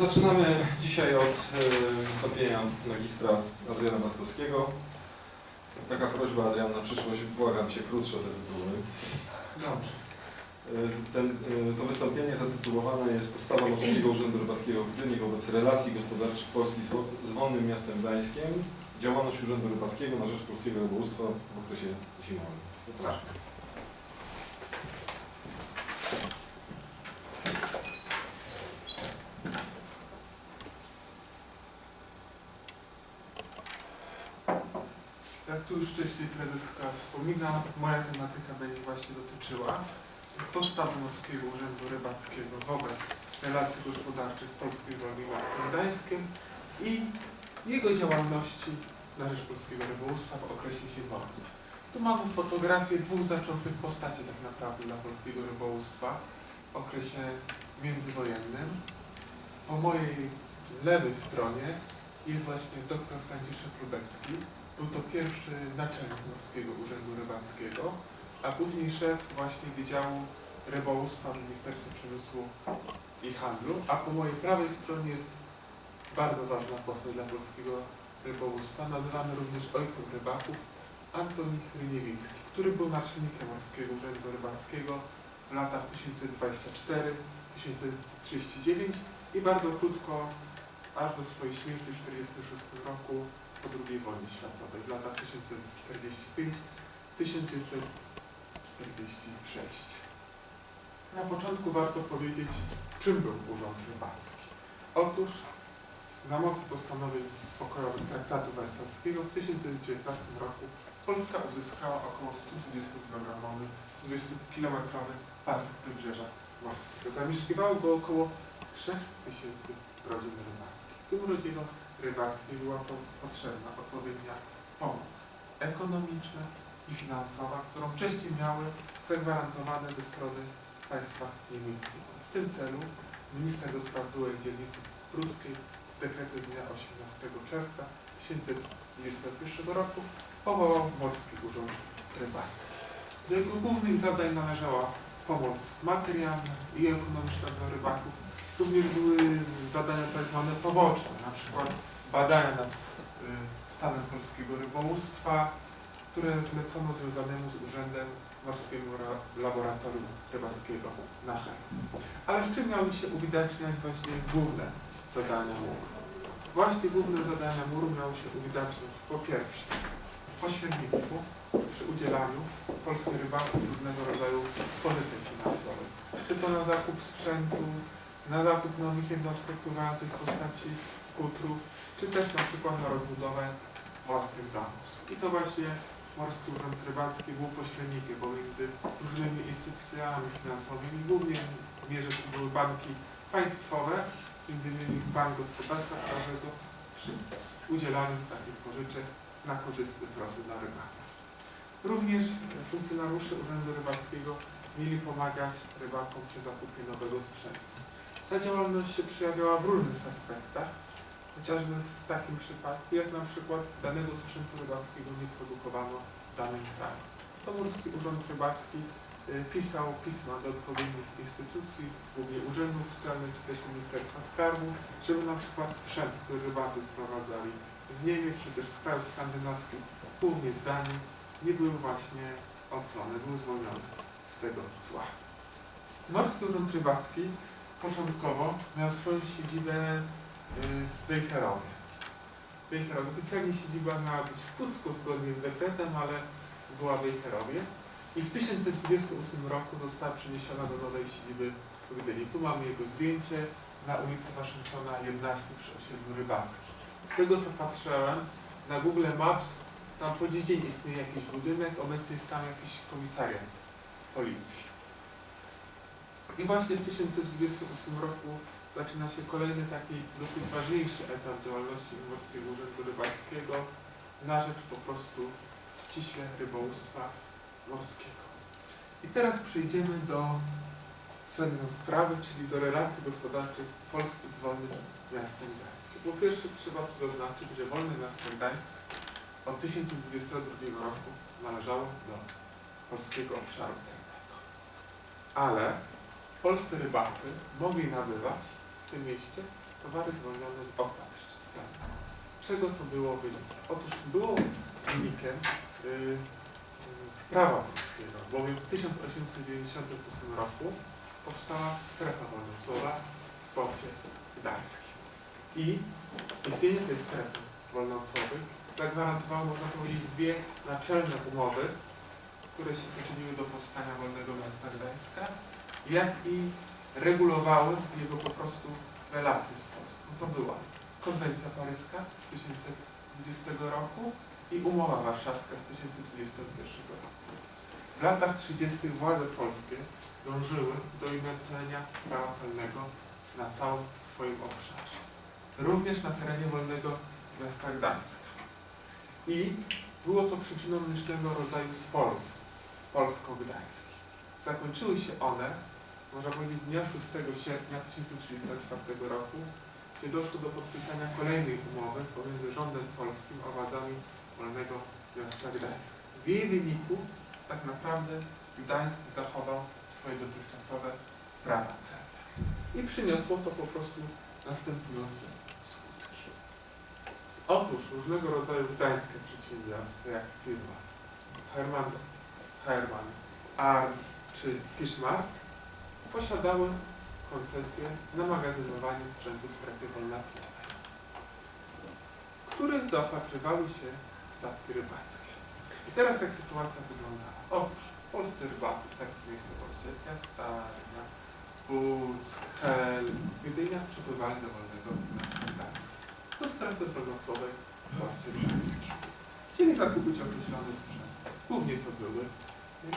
Zaczynamy dzisiaj od e, wystąpienia magistra Adriana Matkowskiego. Taka prośba Adrian na przyszłość, błagam Cię krótsze te tytuły. Dobrze. E, Ten, e, to wystąpienie zatytułowane jest Postawa Morskiego Urzędu Rybackiego w Gdyni wobec relacji gospodarczych Polski z wo- z wolnym miastem Gdańskiem, działalność Urzędu Rybackiego na rzecz polskiego rybołówstwa w okresie zimowym. Zapraszam. Jak tu już wcześniej prezeska wspominała, moja tematyka będzie właśnie dotyczyła postawy Morskiego Urzędu Rybackiego wobec relacji gospodarczych Polskiej Wolnej Miastem Gdańskim i jego działalności na rzecz polskiego rybołówstwa w okresie zimowym. Tu mamy fotografię dwóch znaczących postaci tak naprawdę dla polskiego rybołówstwa w okresie międzywojennym. Po mojej lewej stronie jest właśnie dr Franciszek Lubecki, był to pierwszy naczelnik Morskiego Urzędu Rybackiego, a później szef właśnie Wydziału Rybołówstwa w Ministerstwie Przemysłu i Handlu, a po mojej prawej stronie jest bardzo ważna postać dla polskiego rybołówstwa, nazywany również ojcem rybaków, Antoni Ryniewicki, który był naczelnikiem Morskiego Urzędu Rybackiego w latach 1024-1039 i bardzo krótko, aż do swojej śmierci w 1946 roku po II wojnie światowej w latach 1945-1946. Na początku warto powiedzieć, czym był Urząd Rybacki. Otóż na mocy postanowień pokojowych Traktatu Wersalskiego w 1919 roku Polska uzyskała około 120 kilogramowy, 120 kilometrowy pas wybrzeża morskiego. Zamieszkiwało go około 3000 rodzin rybackich. Tym rodzinom rybackiej była po, potrzebna odpowiednia pomoc ekonomiczna i finansowa, którą wcześniej miały zagwarantowane ze strony państwa niemieckiego. W tym celu minister do spraw byłej dzielnicy pruskiej z dekretu z dnia 18 czerwca 1021 roku powołał Morski Urząd Rybacki. Do jego głównych zadań należała pomoc materialna i ekonomiczna dla rybaków. Również były zadania tak zwane poboczne, na przykład badania nad y, stanem polskiego rybołówstwa, które zlecono związanemu z Urzędem Morskiego Ra- Laboratorium Rybackiego na Hel. Ale w czym miały się uwidaczniać właśnie główne zadania MUR? Właśnie główne zadania MUR miały się uwidaczniać po pierwsze w pośrednictwu przy udzielaniu polskich rybaków różnego rodzaju pożyczek finansowych. Czy to na zakup sprzętu, na zakup nowych jednostek pływających w postaci kutrów, czy też na przykład na rozbudowę własnych domów. I to właśnie Morski Urząd Rybacki był pośrednikiem pomiędzy różnymi instytucjami finansowymi, głównie w mierze to były banki państwowe, innymi Bank Gospodarstwa Krajowego przy udzielaniu takich pożyczek na korzystny proces dla rybaków. Również funkcjonariusze Urzędu Rybackiego mieli pomagać rybakom przy zakupie nowego sprzętu. Ta działalność się przejawiała w różnych aspektach, chociażby w takim przypadku, jak na przykład danego sprzętu rybackiego nie produkowano w danym kraju. To Morski Urząd Rybacki y, pisał pisma do odpowiednich instytucji, głównie urzędów celnych czy też Ministerstwa Skarbu, żeby na przykład sprzęt, który rybacy sprowadzali z Niemiec czy też z krajów skandynawskich, głównie z Danii, nie były właśnie oclone, były zwolnione z tego cła. Morski Urząd Rybacki początkowo miał swoją siedzibę w Wejherowie. Wejherowie. Oficjalnie siedziba miała być w Pucku zgodnie z dekretem, ale była w Wejherowie. I w 1028 roku została przeniesiona do nowej siedziby w Gdyni. Tu mamy jego zdjęcie na ulicy Waszyngtona 11 przy osiedlu Rybackim. Z tego co patrzyłem na Google Maps, tam po dzień istnieje jakiś budynek, obecnie jest tam jakiś komisariat policji. I właśnie w 1028 roku zaczyna się kolejny taki dosyć ważniejszy etap działalności Morskiego Urzędu Rybackiego na rzecz po prostu ściśle rybołówstwa morskiego. I teraz przejdziemy do sedna sprawy, czyli do relacji gospodarczych Polski z wolnym miastem Gdańskiem. Po pierwsze trzeba tu zaznaczyć, że wolne miasto Gdańsk od 1022 roku należało do polskiego obszaru celnego. Ale polscy rybacy mogli nabywać w tym mieście towary zwolnione z opłat celnych. Czego to było wynikiem? Otóż było wynikiem y, y, prawa polskiego, bowiem w 1898 roku powstała strefa wolnocłowa w porcie gdańskim. I istnienie tej strefy wolnocłowej zagwarantowało, można powiedzieć, dwie naczelne umowy, które się przyczyniły do powstania Wolnego Miasta Gdańska, jak i regulowały jego po prostu relacje z Polską. To była konwencja paryska z 1120 roku i umowa warszawska z 1121 roku. W latach 30. władze polskie dążyły do inwencenia prawa celnego na całym swoim obszarze. Również na terenie wolnego miasta Gdańska. I było to przyczyną licznego rodzaju sporów polsko-gdańskich. Zakończyły się one, można powiedzieć, dnia 6 sierpnia 1034 roku, gdzie doszło do podpisania kolejnej umowy pomiędzy rządem polskim a władzami wolnego miasta Gdańska. W jej wyniku tak naprawdę Gdańsk zachował swoje dotychczasowe prawa celne. I przyniosło to po prostu następujące skutki. Otóż różnego rodzaju gdańskie przedsiębiorstwa, jak firma Herman, Herman, czy Fischmark, posiadały koncesję na magazynowanie sprzętu w strefie wolnocłowej, których zaopatrywały się statki rybackie. I teraz jak sytuacja wyglądała? Otóż polscy rybacy z takich miejscowości jak Jastarnia, Puck, Hel, Gdynia przepływali do wolnego miasta Gdańska, do strefy wolnocłowej w porcie gdańskim. Chcieli zakupić określony sprzęt. Głównie to były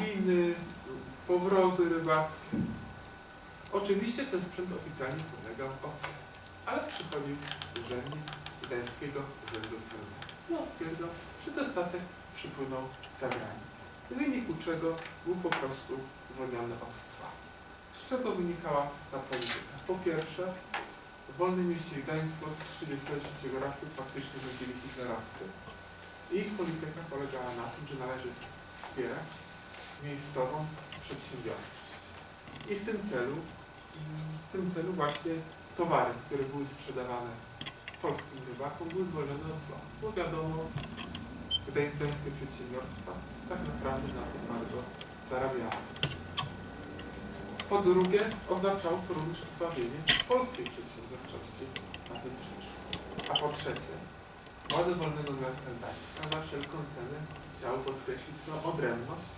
liny, powrozy rybackie. Oczywiście ten sprzęt oficjalnie podlegał ocenie, ale przychodził urzędnik Gdańskiego Urzędu Celnego. No stwierdzał, że ten statek przypłynął za granicę. W wyniku czego był po prostu zwolniony od cła. Z czego wynikała ta polityka? Po pierwsze, w wolnym mieście Gdańsku od 1933 roku faktycznie rządzili hitlerowcy. Ich polityka polegała na tym, że należy wspierać miejscową przedsiębiorczość. I w tym celu, tym celu właśnie towary, które były sprzedawane polskim rybakom, były zwolnione od cła. Bo wiadomo, gdań- gdańskie przedsiębiorstwa tak naprawdę na tym bardzo zarabiały. Po drugie, oznaczało to również osłabienie polskiej przedsiębiorczości na tym przejściu. A po trzecie, władze Wolnego Miasta Gdańska za wszelką cenę chciały podkreślić swoją odrębność,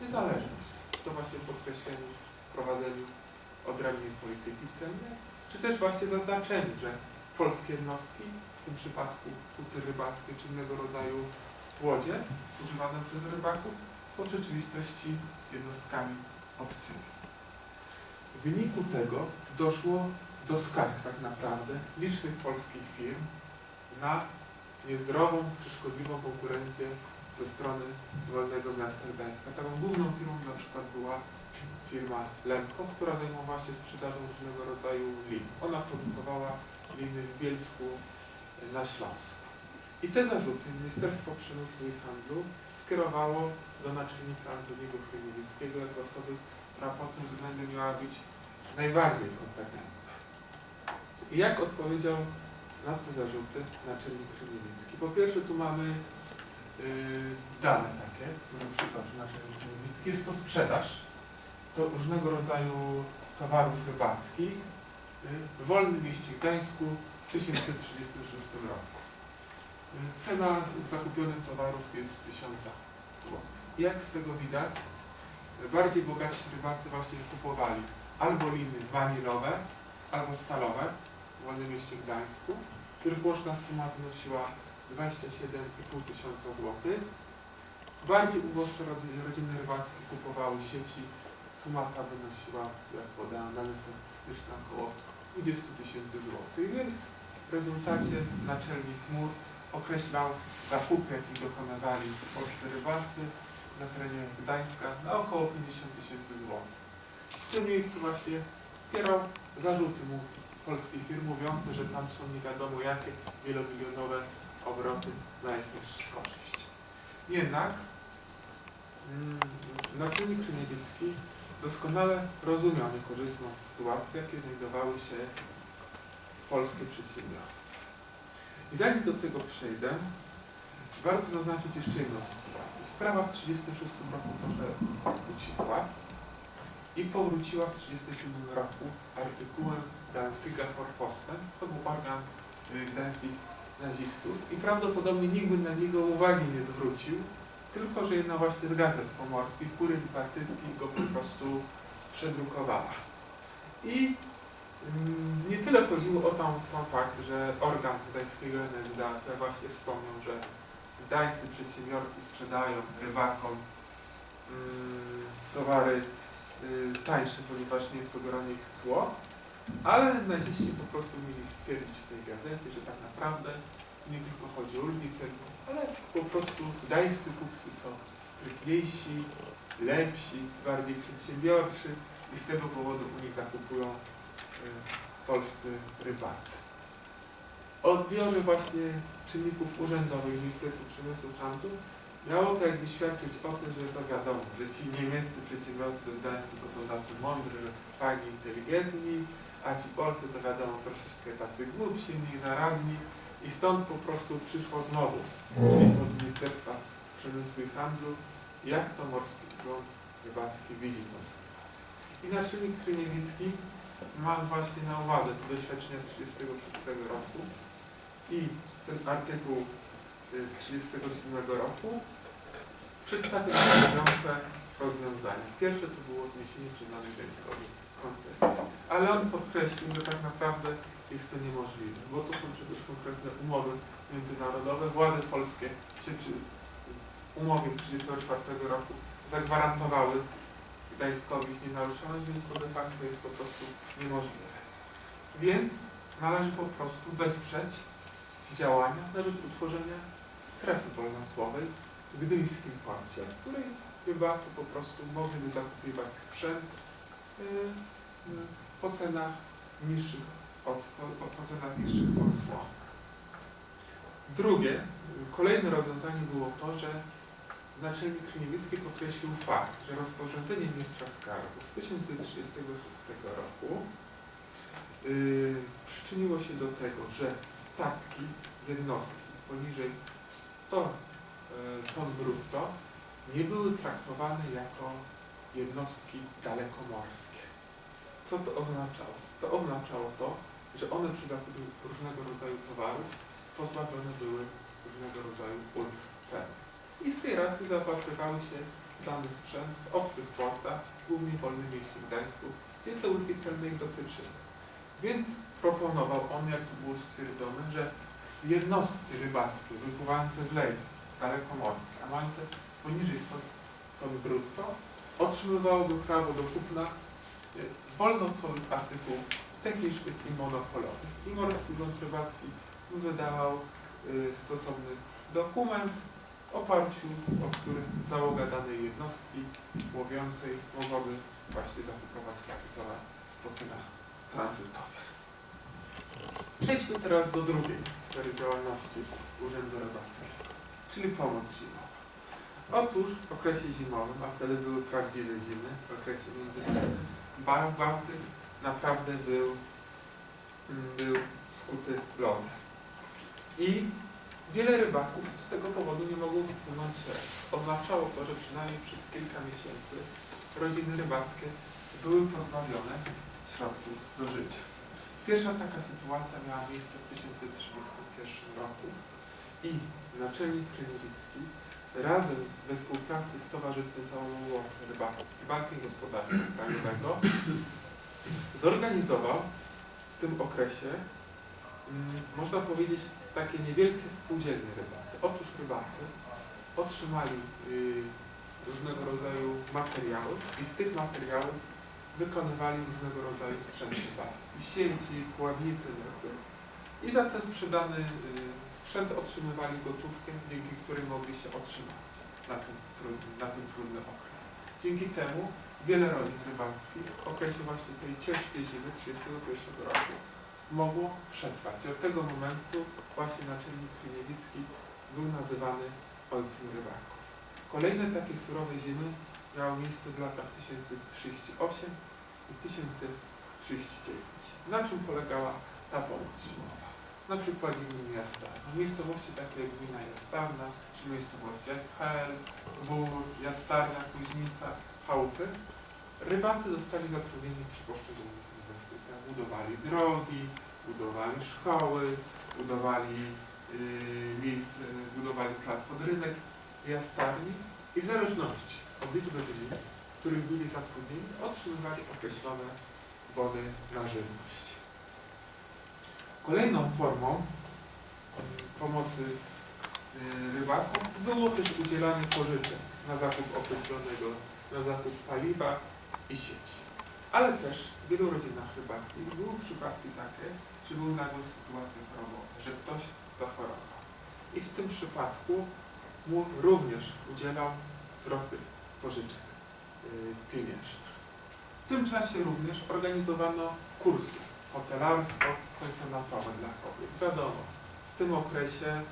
niezależność. To właśnie podkreśleniu, wprowadzeniu odrębnej polityki celnej, czy też właśnie zaznaczeniu, że polskie jednostki, w tym przypadku huty rybackie czy innego rodzaju łodzie używane przez rybaków, są w rzeczywistości jednostkami obcymi. W wyniku tego doszło do skarg tak naprawdę licznych polskich firm na niezdrową czy szkodliwą konkurencję ze strony Wolnego Miasta Gdańska. Taką główną firmą na przykład była firma Lemko, która zajmowała się sprzedażą różnego rodzaju lin. Ona produkowała liny w Bielsku e, na Śląsku. I te zarzuty Ministerstwo Przemysłu i Handlu skierowało do naczelnika Antoniego Chmielnickiego jako osoby, która pod tym względem miała być najbardziej kompetentna. I jak odpowiedział na te zarzuty naczelnik Chmielnicki? Po pierwsze tu mamy yy, dane takie, które przytoczył naczelnik Chmielnicki. Jest to sprzedaż różnego rodzaju towarów rybackich yy, w wolnym mieście Gdańsku w 1936 roku. Yy, Cena zakupionych towarów jest 1000 zł. Jak z tego widać, bardziej bogaci rybacy właśnie kupowali albo liny wanilowe, albo stalowe w Wolnym Mieście Gdańsku, których łączna suma wynosiła 27,5 tysiąca złotych. Bardziej uboższe rodzi- rodziny rybackie kupowały sieci. Suma ta wynosiła, jak podałem dane statystyczne, około 20 tysięcy złotych. Więc w rezultacie naczelnik MUR określał zakupy, jakich dokonywali polscy rybacy na terenie Gdańska na około 50 tysięcy złotych. W tym miejscu właśnie wspierał zarzuty mu polskich firm mówiące, że tam są nie wiadomo jakie wielomilionowe obroty na jakąś korzyść. Jednak mm, naczelnik Kryniewicki doskonale rozumiał niekorzystną sytuację, jakie znajdowały się polskie przedsiębiorstwa. I zanim do tego przejdę, warto zaznaczyć jeszcze jedną sytuację. Sprawa w 1936 roku trochę ucichła i powróciła w 1937 roku artykułem Danziger Forposten. To był organ y, gdańskich nazistów i prawdopodobnie nikt by na niego uwagi nie zwrócił, tylko że jedna właśnie z gazet pomorskich, Kuryl Partycki go po prostu przedrukowała. I mm, nie tyle chodziło o tam sam fakt, że organ gdańskiego NSDA, ja właśnie wspomniał, że gdańscy przedsiębiorcy sprzedają rybakom mm, towary y, tańsze, ponieważ nie jest pobierane ich cło, ale naziści po prostu mieli stwierdzić w tej gazecie, że tak naprawdę nie tylko chodzi o celne, ale po prostu gdańscy kupcy są sprytniejsi, lepsi, bardziej przedsiębiorczy i z tego powodu u nich zakupują y, polscy rybacy. O odbiorze właśnie czynników urzędowych w Ministerstwie Przemysłu Handlu miało to jakby świadczyć o tym, że to wiadomo, że ci niemieccy przedsiębiorcy w Gdańsku to są tacy mądrzy, fajni, inteligentni, a ci polscy to wiadomo troszeczkę tacy głupsi, mniej zaradni i stąd po prostu przyszło znowu pismo z Ministerstwa Przemysłu i Handlu, jak to Morski Urząd Rybacki widzi tę sytuację. I naczelnik Kryniewicki ma właśnie na uwadze te doświadczenia z 1936 roku i ten artykuł y, z 1937 roku przedstawił następujące rozwiązania. Pierwsze to było odniesienie przyznanej wojskowej koncesji, ale on podkreślił, że tak naprawdę jest to niemożliwe, bo to są przecież konkretne umowy międzynarodowe. Władze polskie się przy umowie z 1934 roku zagwarantowały Gdańskowi ich nienaruszoność, więc to de facto jest po prostu niemożliwe. Więc należy po prostu wesprzeć działania na rzecz utworzenia strefy wolnocłowej w gdyńskim porcie, w której rybacy po prostu mogliby zakupywać sprzęt yy, yy, po cenach niższych od, po cenach niższych od cła. Drugie, kolejne rozwiązanie było to, że Naczelnik Kryniewicki podkreślił fakt, że rozporządzenie ministra skarbu z 1936 roku yy, przyczyniło się do tego, że statki jednostki poniżej 100 yy, ton brutto nie były traktowane jako jednostki dalekomorskie. Co to oznaczało? To oznaczało to, że one przy zakupie różnego rodzaju towarów pozbawione były różnego rodzaju ulg celnych. I z tej racji zaopatrywały się dany sprzęt w obcych portach, głównie w Wolnym Mieście Gdańsku, gdzie te ulgi celne ich dotyczyły. Więc proponował on, jak tu było stwierdzone, że z jednostki rybackie wypływające w lejs dalekomorskie, a mające poniżej 100 ton brutto, otrzymywałoby prawo do kupna e, wolnocłowych artykułów technicznych i monopolowych. I Morski Urząd Rybacki wydawał y, stosowny dokument, w oparciu o który załoga danej jednostki łowiącej mogłaby właśnie zakupować taki towar po cenach tranzytowych. Przejdźmy teraz do drugiej sfery działalności Urzędu Rybackiego, czyli pomoc zimowa. Otóż w okresie zimowym, a wtedy były prawdziwe zimy, w okresie Bałtyk naprawdę był, mm, był skuty lodem. I wiele rybaków z tego powodu nie mogło wypłynąć raz. Oznaczało to, że przynajmniej przez kilka miesięcy rodziny rybackie były pozbawione środków do życia. Pierwsza taka sytuacja miała miejsce w 1931 roku i naczelnik Kryniewicki razem we współpracy z Towarzystwem Założącym Rybaków i Bankiem Gospodarstwa Krajowego zorganizował w tym okresie, mm, można powiedzieć, takie niewielkie spółdzielnie rybacy. Otóż rybacy otrzymali y, różnego rodzaju materiały i z tych materiałów wykonywali różnego rodzaju sprzęt rybacki. Sieci, kławnice, nurty. I za ten sprzedany y, sprzęt otrzymywali gotówkę, dzięki której mogli się otrzymać na ten, na ten trudny okres. Dzięki temu wiele rodzin rybackich w okresie właśnie tej ciężkiej zimy 1931 roku mogło przetrwać. I od tego momentu właśnie naczelnik Kryniewicki był nazywany ojcem rybaków. Kolejne takie surowe zimy miały miejsce w latach 1038 i 1039. Na czym polegała ta pomoc zimowa. Na przykładzie gmin miasta. Miejscowości takie jak gmina Jastarna, czy miejscowości jak Hel, Bór, Jastarnia, Kuźnica, Chałupy, rybacy zostali zatrudnieni przy poszczególnych inwestycjach. Budowali drogi, budowali szkoły, budowali yy, budowali plac pod rynek w Jastarni i w zależności od liczby w których byli zatrudnieni, otrzymywali określone bony na żywność. Kolejną formą mm, pomocy y, rybakom było też udzielanie pożyczek na zakup określonego, na zakup paliwa i sieci. Ale też w wielu rodzinach rybackich były przypadki takie, że były nagłe sytuacje chorobowe, że ktoś zachorował. I w tym przypadku mu również udzielał zwroty pożyczek y, pieniężnych. W tym czasie również organizowano kursy hotelarsko-pensjonatowe dla kobiet. Wiadomo, w tym okresie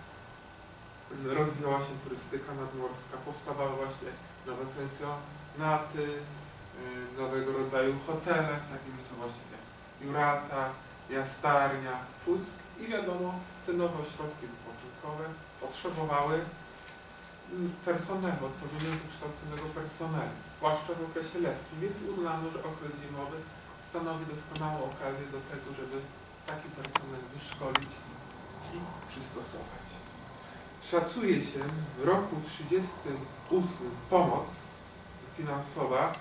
rozwijała się turystyka nadmorska, powstawały właśnie nowe pensjonaty, y, nowego rodzaju hotele w takich miejscowościach jak Jurata, Jastarnia, Puck i wiadomo, te nowe ośrodki wypoczynkowe potrzebowały mm, personelu, odpowiednio wykształconego personelu, zwłaszcza w okresie letnim, więc uznano, że okres zimowy stanowi doskonałą okazję do tego, żeby taki personel wyszkolić i przystosować. Szacuje się w roku 38 pomoc finansowa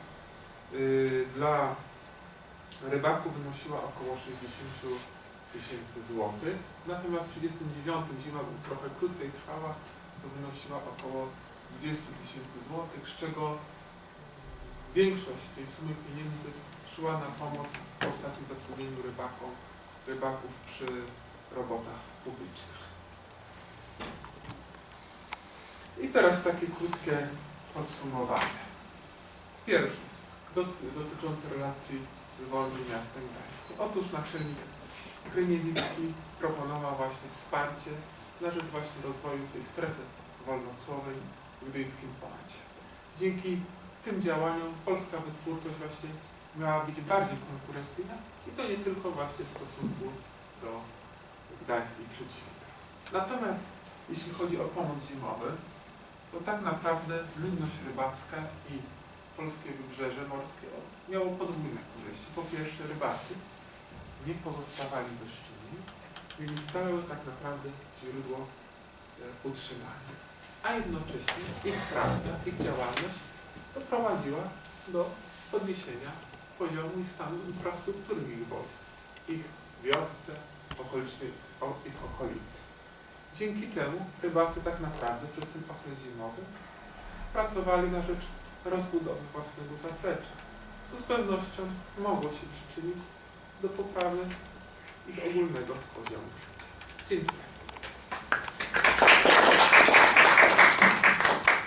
y, dla rybaków wynosiła około 60 tysięcy złotych, natomiast w 39 zima trochę krócej trwała, to wynosiła około 20 tysięcy złotych, z czego większość tej sumy pieniędzy szła na pomoc w postaci zatrudnieniu rybakom, rybaków przy robotach publicznych. I teraz takie krótkie podsumowanie. Pierwsze, doty, dotyczące relacji z Wolnym Miastem Gdańskim. Otóż naczelnik Kryniewicki proponował właśnie wsparcie na rzecz właśnie rozwoju tej strefy wolnocłowej w gdyńskim połacie. Dzięki tym działaniom polska wytwórczość właśnie miała być bardziej konkurencyjna i to nie tylko właśnie w stosunku do gdańskich przedsiębiorstw. Natomiast jeśli chodzi o pomoc zimowy, to tak naprawdę ludność rybacka i polskie wybrzeże morskie miało podwójne korzyści. Po pierwsze rybacy nie pozostawali bezczynni, mieli stałe tak naprawdę źródło e, utrzymania, a jednocześnie ich praca, ich działalność doprowadziła do podniesienia poziomu i stanu infrastruktury ich wojsk, ich wiosce, okolicznej, o, ich okolicy. Dzięki temu rybacy tak naprawdę przez ten okres zimowy pracowali na rzecz rozbudowy własnego zaplecza, co z pewnością mogło się przyczynić do poprawy ich ogólnego poziomu życia. Dziękuję.